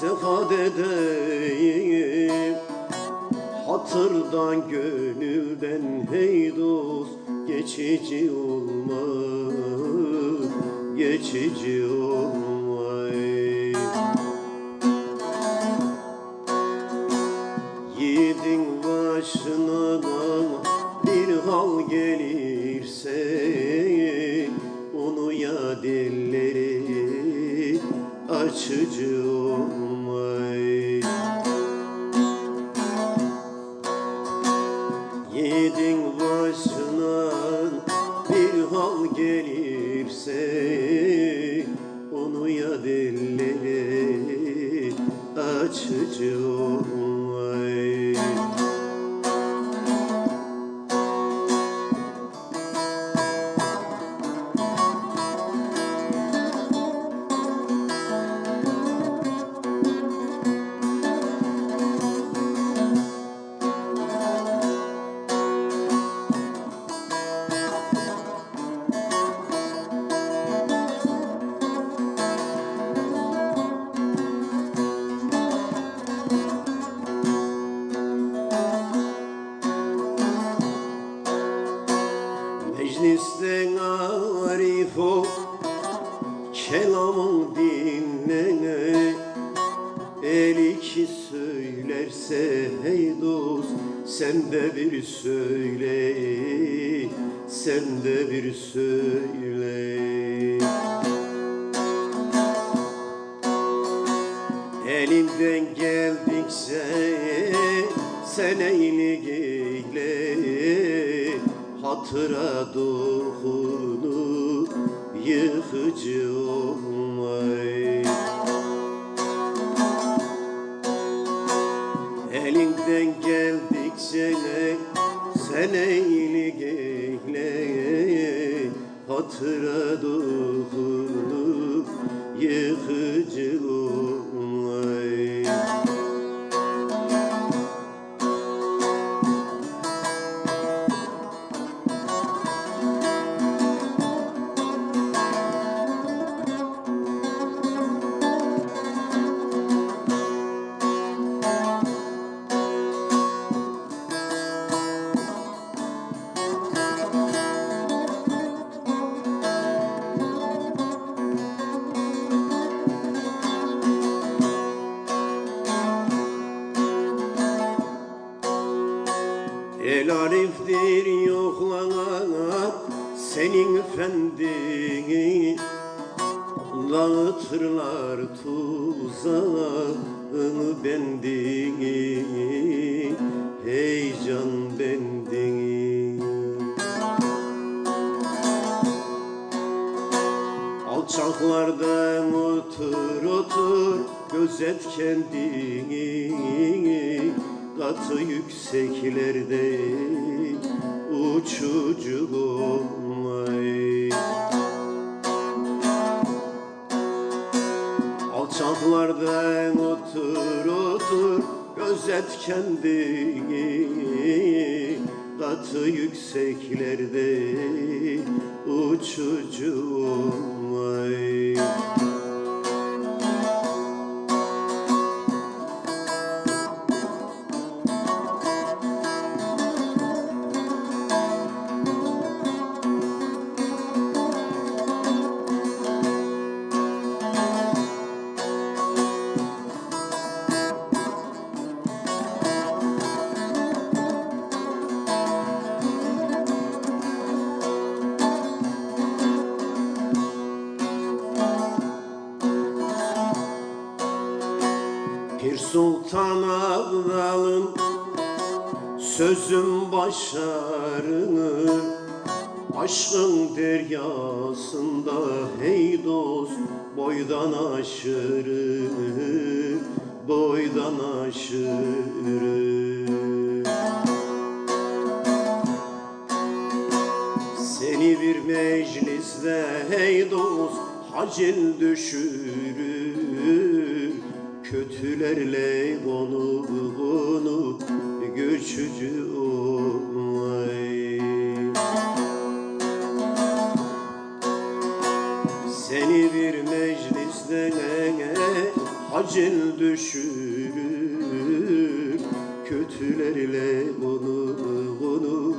sıfat edeyim Hatırdan gönülden hey dost geçici olma Geçici olma ey. Yiğidin başına bir hal gelirse onu ya dilleri açıcı Yiğidin başına bir hal gelirse Onu ya dilleri açıcı olmay Meclisten arif ol Kelamın dinlene El iki söylerse hey dost Sen de bir söyle Sen de bir söyle Elimden geldikçe sen eyni eyle Hatıra dokunup yıkıcı olmay Elinden geldikçe sen eyni eyle Hatıra dokunup yıkıcı olmay senin efendini Dağıtırlar tuzağını bendini. Heyecan bendini. Alçaklardan otur otur Gözet kendini. Katı yükseklerde Uçucu olmay Alçaklardan otur otur Gözet kendini. Katı yükseklerde Uçucu olmay Pir Sultan Abdal'ın sözüm başarını Aşkın deryasında hey dost boydan aşırı Boydan aşırı. Seni bir mecliste hey dost hacil düşürür Kötülerle konu konu göçücü olmay Seni bir mecliste hacil düşürür. Kötüler kötülerle konu konu